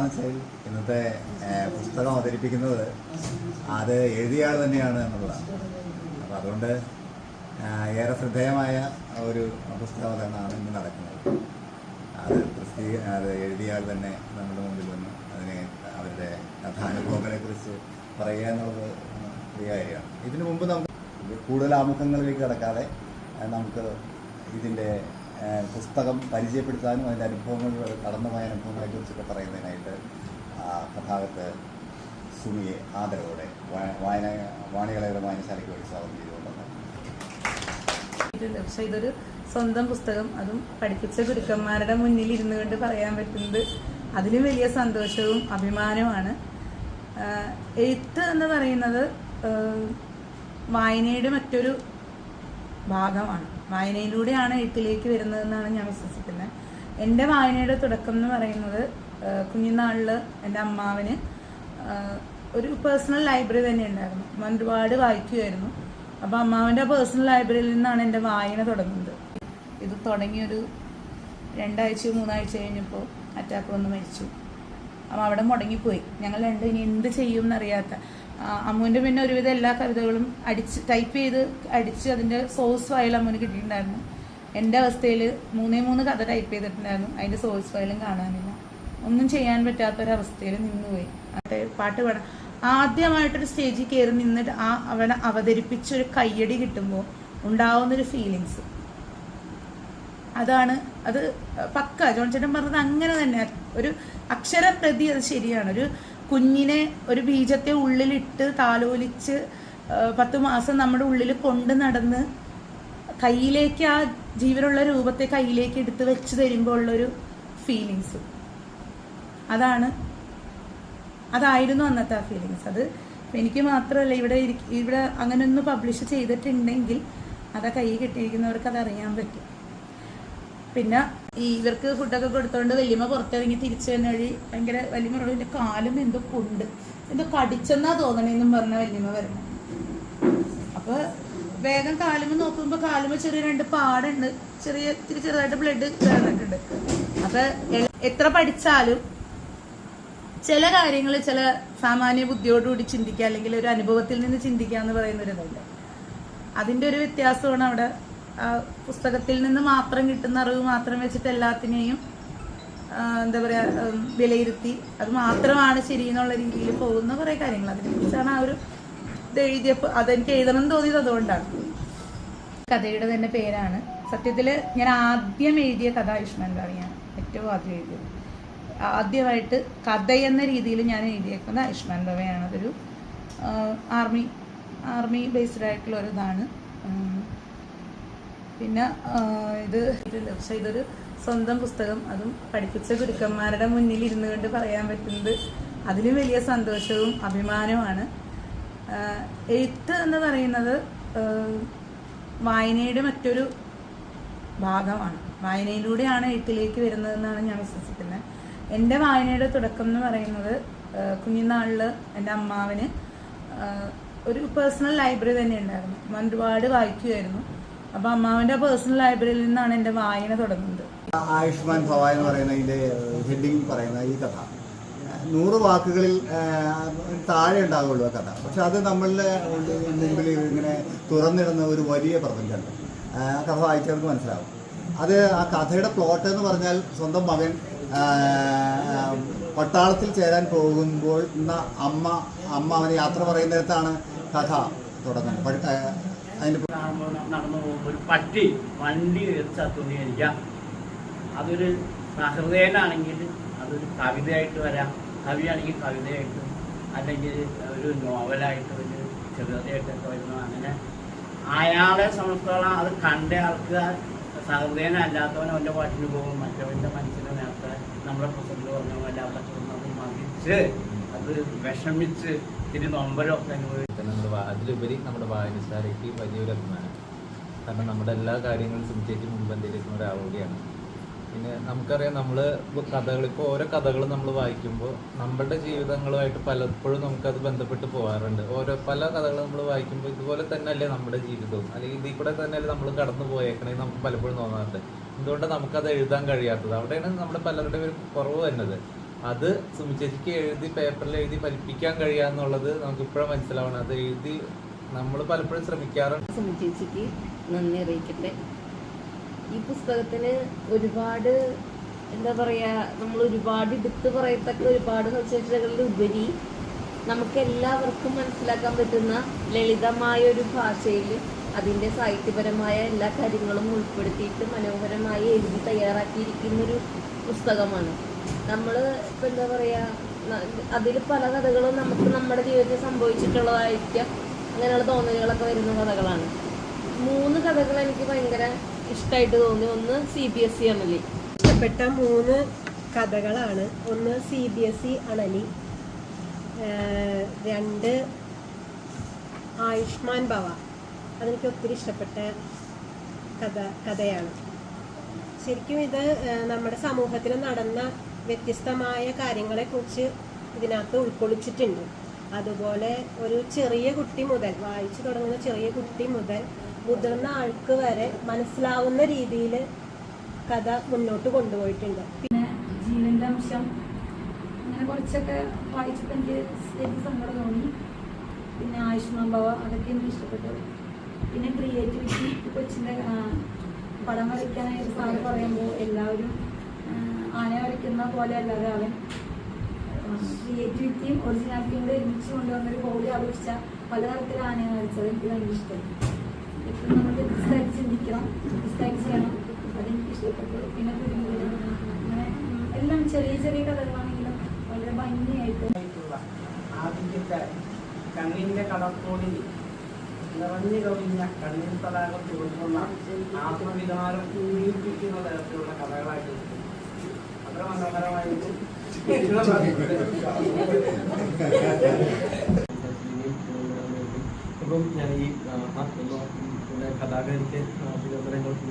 ഇന്നത്തെ പുസ്തകം അവതരിപ്പിക്കുന്നത് അത് എഴുതിയാൾ തന്നെയാണ് എന്നുള്ളതാണ്. അപ്പം അതുകൊണ്ട് ഏറെ ശ്രദ്ധേയമായ ഒരു പുസ്തക അവതരണമാണ് ഇന്ന് നടക്കുന്നത്. അത് പ്രസിദ്ധീ അത് എഴുതിയാൾ തന്നെ നമ്മുടെ മുമ്പിൽ വന്ന് അതിനെ അവരുടെ കഥാനുഭവങ്ങളെ കുറിച്ച് പറയുക എന്നുള്ളത് ഒരു കാര്യമാണ്. ഇതിനു മുമ്പ് നമുക്ക് കൂടുതൽ ആമുഖങ്ങളിലേക്ക് കടക്കാതെ നമുക്ക് ഇതിന്റെ പുസ്തകം പരിചയപ്പെടുത്താനും അതിന്റെ അനുഭവങ്ങൾ കടന്നുപോയ അനുഭവങ്ങളെ കുറിച്ചൊക്കെ പറയുന്നതിനായിട്ട് കഥാകത്ത് സുമിയെ ആദരവോടെ വായന വാണികളയുടെ വായനശാലയ്ക്ക് വേണ്ടി സ്വാഗതം ചെയ്തുകൊണ്ടത് പക്ഷേ ഇതൊരു സ്വന്തം പുസ്തകം. അതും പഠിപ്പിച്ച ഗുരുക്കന്മാരുടെ മുന്നിൽ ഇരുന്നു കൊണ്ട് പറയാൻ പറ്റുന്നത് അതിലും വലിയ സന്തോഷവും അഭിമാനവുമാണ്. എഴുത്ത് എന്ന് പറയുന്നത് വായനയുടെ മറ്റൊരു ഭാഗമാണ്. വായനയിലൂടെയാണ് എഴുത്തിലേക്ക് വരുന്നതെന്നാണ് ഞാൻ വിശ്വസിക്കുന്നത്. എന്റെ വായനയുടെ തുടക്കം എന്ന് പറയുന്നത് കുഞ്ഞുനാളിൽ എന്റെ അമ്മാവിന് ഒരു പേഴ്സണൽ ലൈബ്രറി തന്നെ ഉണ്ടായിരുന്നു. അമ്മ ഒരുപാട് വായിക്കുമായിരുന്നു അപ്പോൾ അമ്മാവന്റെ പേഴ്സണൽ ലൈബ്രറിയിൽ നിന്നാണ് എന്റെ വായന തുടങ്ങുന്നത്. ഇത് തുടങ്ങിയൊരു രണ്ടാഴ്ച മൂന്നാഴ്ച കഴിഞ്ഞപ്പോൾ അറ്റാക്ക് വന്ന് മരിച്ചു. അപ്പം അവിടെ മുടങ്ങിപ്പോയി. ഞങ്ങൾ രണ്ടും ഇനി എന്ത് ചെയ്യും എന്നറിയാത്ത. അമ്മുവിന്റെ പിന്നെ ഒരുവിധം എല്ലാ കവിതകളും അടിച്ച് ടൈപ്പ് ചെയ്ത് അടിച്ച് അതിന്റെ സോഴ്സ് ഫയൽ അമ്മുവിന് കിട്ടിയിട്ടുണ്ടായിരുന്നു. എന്റെ അവസ്ഥയിൽ മൂന്നേ മൂന്ന് കഥ ടൈപ്പ് ചെയ്തിട്ടുണ്ടായിരുന്നു. അതിന്റെ സോഴ്സ് ഫയലും കാണാനില്ല. ഒന്നും ചെയ്യാൻ പറ്റാത്തൊരവസ്ഥയിൽ നിന്നുപോയി. അതെ പാട്ട് പാടാൻ. ആദ്യമായിട്ടൊരു സ്റ്റേജിൽ കയറി നിന്നിട്ട് ആ അവനെ അവതരിപ്പിച്ചൊരു കയ്യടി കിട്ടുമ്പോൾ ഉണ്ടാവുന്നൊരു ഫീലിങ്സ് അതാണ് അത് പക്ക. ജോൺ ചേട്ടൻ പറഞ്ഞത് അങ്ങനെ തന്നെ. ഒരു അക്ഷരപ്രതി അത് ശരിയാണ്. ഒരു കുഞ്ഞിനെ ഒരു ബീജത്തെ ഉള്ളിലിട്ട് താലോലിച്ച് പത്ത് മാസം നമ്മുടെ ഉള്ളിൽ കൊണ്ട് നടന്ന് കയ്യിലേക്ക് ആ ജീവനുള്ള രൂപത്തെ കയ്യിലേക്ക് എടുത്ത് വെച്ച് തരുമ്പോൾ ഉള്ളൊരു ഫീലിങ്സ് അതാണ് അതായിരുന്നു അന്നത്തെ ആ ഫീലിങ്സ് അത് എനിക്ക് മാത്രമല്ല ഇവിടെ ഇവിടെ അങ്ങനെ ഒന്ന് പബ്ലിഷ് ചെയ്തിട്ടുണ്ടെങ്കിൽ അത് കൈ കിട്ടിയിരിക്കുന്നവർക്ക് അത് അറിയാൻ പറ്റും. പിന്നെ ഈ ഇവർക്ക് ഫുഡൊക്കെ കൊടുത്തോണ്ട് വലിയമ്മ പുറത്തിറങ്ങി തിരിച്ചു തന്നെ വഴി ഭയങ്കര വല്യമ്മ എന്റെ കാലും എന്തോ കൊണ്ട്. എന്തോ കടിച്ചെന്നാ തോന്നണേന്നും പറഞ്ഞ വലിയമ്മ വരണം അപ്പൊ വേഗം കാലുമ നോക്കുമ്പോ കാലുമ ചെറിയ രണ്ട് പാടുണ്ട്. ചെറിയ ഇത്തിരി ചെറുതായിട്ട് ബ്ലഡ് കയറിയിട്ടുണ്ട് അപ്പൊ എത്ര പഠിച്ചാലും ചില കാര്യങ്ങൾ ചില സാമാന്യ ബുദ്ധിയോടുകൂടി ചിന്തിക്കുക അല്ലെങ്കിൽ ഒരു അനുഭവത്തിൽ നിന്ന് ചിന്തിക്കുക എന്ന് പറയുന്ന ഒരു ഇതുണ്ട്. അതിന്റെ ഒരു വ്യത്യാസമാണ് അവിടെ പുസ്തകത്തിൽ നിന്ന് മാത്രം കിട്ടുന്ന അറിവ് മാത്രം വെച്ചിട്ട് എല്ലാത്തിനെയും എന്താ പറയുക വിലയിരുത്തി അത് മാത്രമാണ് ശരി എന്നുള്ള രീതിയിൽ പോകുന്ന കുറേ കാര്യങ്ങൾ. അതിനെക്കുറിച്ചാണ് ആ ഒരു ഇത് എഴുതിയപ്പോൾ അതെനിക്ക് എഴുതണം തോന്നിയത് അതുകൊണ്ടാണ്. കഥയുടെ തന്നെ പേരാണ്. സത്യത്തിൽ ഞാൻ ആദ്യം എഴുതിയ കഥ ആയുഷ്മാൻ കാണിയാണ് ഏറ്റവും ആദ്യം എഴുതിയത്. ആദ്യമായിട്ട് കഥ എന്ന രീതിയിൽ ഞാൻ എഴുതിയേക്കുന്നത് ആയുഷ്മാൻ ഭവയാണ് അതൊരു ആർമി ആർമി ബേസ്ഡ് ആയിട്ടുള്ള ഒരു ഇതാണ്. പിന്നെ ഇത് പക്ഷേ ഇതൊരു സ്വന്തം പുസ്തകം. അതും പഠിപ്പിച്ച ഗുരുക്കന്മാരുടെ മുന്നിൽ ഇരുന്നു കൊണ്ട് പറയാൻ പറ്റുന്നത് അതിലും വലിയ സന്തോഷവും അഭിമാനവുമാണ്. എഴുത്ത് എന്ന് പറയുന്നത് വായനയുടെ മറ്റൊരു ഭാഗമാണ്. വായനയിലൂടെയാണ് എഴുത്തിലേക്ക് വരുന്നതെന്നാണ് ഞാൻ വിശ്വസിക്കുന്നത്. എന്റെ വായനയുടെ തുടക്കം എന്ന് പറയുന്നത് കുഞ്ഞുനാളിൽ എന്റെ അമ്മാവന് ഒരു പേഴ്സണൽ ലൈബ്രറി തന്നെ ഉണ്ടായിരുന്നു. ഒരുപാട് വായിക്കുമായിരുന്നു അപ്പോൾ അമ്മാവിന്റെ പേഴ്സണൽ ലൈബ്രറിയിൽ നിന്നാണ് എന്റെ വായന തുടങ്ങുന്നത്. ആയുഷ്മാൻ ഭവ എന്ന് പറയുന്ന ഇതിന്റെ ഹെഡിങ് പറയുന്ന ഈ കഥ. നൂറ് വാക്കുകളിൽ താഴെ ഉണ്ടാകുള്ളൂ ആ കഥ. പക്ഷെ അത് നമ്മളുടെ മുമ്പിൽ ഇങ്ങനെ തുറന്നിടുന്ന ഒരു വലിയ പ്രപഞ്ചമുണ്ട്. ആ കഥ വായിച്ചവർക്ക് മനസ്സിലാവും. അത് ആ കഥയുടെ പ്ലോട്ട് എന്ന് പറഞ്ഞാൽ സ്വന്തം മകൻ പട്ടാളത്തിൽ ചേരാൻ പോകുമ്പോൾ അമ്മ അമ്മ അവന് യാത്ര പറയുന്നിടത്താണ് കഥ തുടങ്ങുന്നത്. അതിന്റെ നടന്നു പോകുമ്പോൾ പട്ടി വണ്ടി ചത്തുന്നിരിക്കാം അതൊരു സഹൃദയനാണെങ്കിൽ അതൊരു കവിതയായിട്ട് വരാം. കവിയാണെങ്കിൽ കവിതയായിട്ട് അല്ലെങ്കിൽ ഒരു നോവലായിട്ട് ഒരു ചെറുകഥയായിട്ടൊക്കെ വരുന്നു. അങ്ങനെ അയാളെ സംബന്ധിച്ചോളം അത് കണ്ട ആൾക്ക് സഹൃദയനല്ലാത്തവൻ അവന്റെ പാട്ടിന് പോകും. മറ്റവന്റെ മനസ്സിന് നേരത്തെ നമ്മുടെ പ്രസംഗത്തിൽ പറഞ്ഞ പോലെ അവിടെ മതിച്ച് അത് വിഷമിച്ച് തിരി നൊമ്പരമൊക്കെ അനുഭവിച്ചു തന്നെ നമ്മുടെ അതിലുപരി നമ്മുടെ വായനശാലയ്ക്ക് വലിയൊരു അഭിമാനം. കാരണം നമ്മുടെ എല്ലാ കാര്യങ്ങളും സുമിച്ചേക്ക് മുൻപന്തിയിലേക്കുന്ന ഒരാളുകൂടിയാണ്. പിന്നെ നമുക്കറിയാം നമ്മൾ കഥകൾ ഇപ്പോൾ ഓരോ കഥകൾ നമ്മൾ വായിക്കുമ്പോൾ നമ്മളുടെ ജീവിതങ്ങളുമായിട്ട് പലപ്പോഴും നമുക്കത് ബന്ധപ്പെട്ട് പോകാറുണ്ട്. ഓരോ പല കഥകൾ നമ്മൾ വായിക്കുമ്പോൾ ഇതുപോലെ തന്നെയല്ലേ നമ്മുടെ ജീവിതവും. അല്ലെങ്കിൽ ഇതിൽ കൂടെ തന്നെയല്ലേ നമ്മൾ കടന്നു പോയേക്കണേ നമുക്ക് പലപ്പോഴും തോന്നാറുണ്ട്. എന്തുകൊണ്ടാണ് നമുക്കത് എഴുതാൻ കഴിയാത്തത്? അവിടെയാണ് നമ്മുടെ പലരുടെയും ഒരു കുറവ് വരുന്നത്. അത് സുമിച്ചേച്ചിക്ക് എഴുതി പേപ്പറിൽ എഴുതി ഫലിപ്പിക്കാൻ കഴിയാന്നുള്ളത് നമുക്ക് ഇപ്പോഴും മനസ്സിലാവണം അത് എഴുതി നമ്മൾ പലപ്പോഴും ശ്രമിക്കാറുണ്ട്. സുമിച്ചേച്ചിക്ക് നന്ദി അറിയിക്കട്ടെ. ഈ പുസ്തകത്തിന് ഒരുപാട് എന്താ പറയാ നമ്മൾ ഒരുപാട് എടുത്തു പറയത്തക്ക ഒരുപാട് സവിശേഷതകളുടെ ഉപരി നമുക്ക് എല്ലാവർക്കും മനസ്സിലാക്കാൻ പറ്റുന്ന ലളിതമായ ഒരു ഭാഷയിൽ അതിന്റെ സാഹിത്യപരമായ എല്ലാ കാര്യങ്ങളും ഉൾപ്പെടുത്തിയിട്ട് മനോഹരമായി എഴുതി തയ്യാറാക്കിയിരിക്കുന്നൊരു പുസ്തകമാണ്. നമ്മൾ ഇപ്പം എന്താ പറയുക അതിൽ പല കഥകളും നമുക്ക് നമ്മുടെ ജീവിതത്തിൽ സംഭവിച്ചിട്ടുള്ളതായിരിക്കാം. അങ്ങനെയുള്ള തോന്നലുകളൊക്കെ വരുന്ന കഥകളാണ്. മൂന്ന് കഥകൾ എനിക്ക് ഭയങ്കര ഇഷ്ടമായിട്ട് തോന്നി. ഒന്ന് സി ബി എസ് സി അണലി ഇഷ്ടപ്പെട്ട മൂന്ന് കഥകളാണ്. ഒന്ന് സി ബി എസ് ഇ അണലി രണ്ട് ആയുഷ്മാൻ ഭവ. അതെനിക്ക് ഒത്തിരി ഇഷ്ടപ്പെട്ട കഥ കഥയാണ്. ശരിക്കും ഇത് നമ്മുടെ സമൂഹത്തിൽ നടന്ന വ്യത്യസ്തമായ കാര്യങ്ങളെക്കുറിച്ച് ഇതിനകത്ത് ഉൾക്കൊള്ളിച്ചിട്ടുണ്ട്. അതുപോലെ ഒരു ചെറിയ കുട്ടി മുതൽ വായിച്ചു തുടങ്ങുന്ന ചെറിയ കുട്ടി മുതൽ മുതിർന്ന ആൾക്ക് വരെ മനസ്സിലാവുന്ന രീതിയിൽ കഥ മുന്നോട്ട് കൊണ്ടുപോയിട്ടുണ്ട്. പിന്നെ ജീവന്റെ അംശം. അങ്ങനെ കുറച്ചൊക്കെ വായിച്ചപ്പോൾ എനിക്ക് ശരിക്കും സങ്കടം തോന്നി. പിന്നെ ആയുഷ്മാൻ ഭവ അതൊക്കെ എനിക്ക് ഇഷ്ടപ്പെട്ടു. പിന്നെ ക്രിയേറ്റിവിറ്റി കൊച്ചിന്റെ പടം വരയ്ക്കാനായിട്ട് സാറ് പറയുമ്പോൾ എല്ലാവരും ആന വരയ്ക്കുന്ന പോലെ അല്ലാതെ അവൻ ക്രിയേറ്റിവിറ്റിയും ഒറിജിനാലിറ്റിയും കൂടെ ഒരുമിച്ച് കൊണ്ടുവന്നൊരു ഹോളി ആഘോഷിച്ച പലതരത്തിൽ ആനയെ വരച്ചത്. എനിക്ക് ഭയങ്കര ഇഷ്ടമായി ഇപ്പം നമ്മൾ വ്യത്യസ്തമായിട്ട് ചിന്തിക്കണം. വ്യത്യസ്തമായിട്ട് ചെയ്യണം. അതെനിക്ക് ഇഷ്ടപ്പെട്ടു. പിന്നെ കുടുംബം അങ്ങനെ എല്ലാം ചെറിയ ചെറിയ കഥകളാണെങ്കിലും വളരെ ഭംഗിയായിട്ട്. ആദ്യത്തെ കണ്ണിന്റെ കടത്തോടിൽ നിറഞ്ഞു കവിഞ്ഞ കണ്ണിൻ തടാകം തോന്നുന്ന ആത്മവികാരം പൂരിപ്പിക്കുന്ന തരത്തിലുള്ള കഥകളായിട്ട് അപ്പം ഞാൻ ഈ ഇപ്പൊ കഥാകാരിക്ക് വിനോദനങ്ങൾക്ക്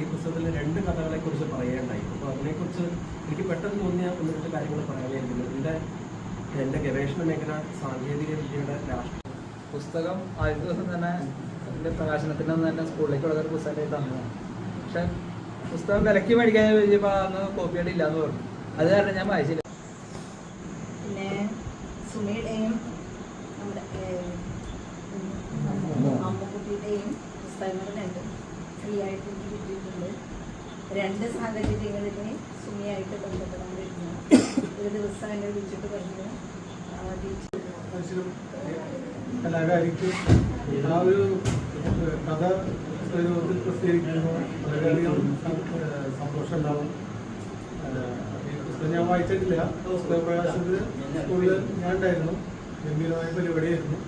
ഈ പുസ്തകത്തിലെ രണ്ട് കഥകളെ കുറിച്ച് പറയേണ്ടായി അപ്പോൾ അതിനെക്കുറിച്ച് എനിക്ക് പെട്ടെന്ന് തോന്നിയ ഒന്ന് രണ്ട് കാര്യങ്ങൾ പറയാനായിരിക്കുന്നു എന്റെ എന്റെ ഗവേഷണ മേഖല സാങ്കേതിക വിദ്യയുടെ രാഷ്ട്രീയ. പുസ്തകം ആദ്യ ദിവസം തന്നെ പ്രകാശനത്തിന് തന്നെ സ്കൂളിലേക്ക് വളരെ പുസ്തകമായിട്ട് തന്നതാണ്. പക്ഷെ പുസ്തകം വിലക്ക് മേടിക്കാൻ ചോദിച്ചപ്പോൾ അന്ന് കോപ്പിയായിട്ട് ഇല്ലാന്ന് പറഞ്ഞു. അത് കാരണം ഞാൻ വായിച്ചില്ല. പിന്നെ സുമിയുടെയും അമ്മക്കുട്ടിയുടെയും പുസ്തകങ്ങൾ രണ്ട് ഫ്രീ ആയിട്ട് എനിക്ക് കിട്ടിയിട്ടുണ്ട്. രണ്ട് സാഹചര്യങ്ങളിലും സുമിയായിട്ട് ബന്ധപ്പെടാൻ കഴിഞ്ഞു ഒരു ദിവസം എന്നെ വിളിച്ചിട്ട് പറഞ്ഞു. കലാകാരിക്ക് ആ ഒരു കഥ സ്വരൂപത്തിൽ പ്രസിദ്ധീകരിക്കുന്നു വളരെയധികം സന്തോഷമുണ്ടാവും. പുസ്തകം ഞാൻ വായിച്ചിട്ടില്ല. പുസ്തക പ്രകാശനത്തിന് സ്കൂളിൽ ഞാൻ ഉണ്ടായിരുന്നു. ഗംഭീരമായ പരിപാടിയായിരുന്നു.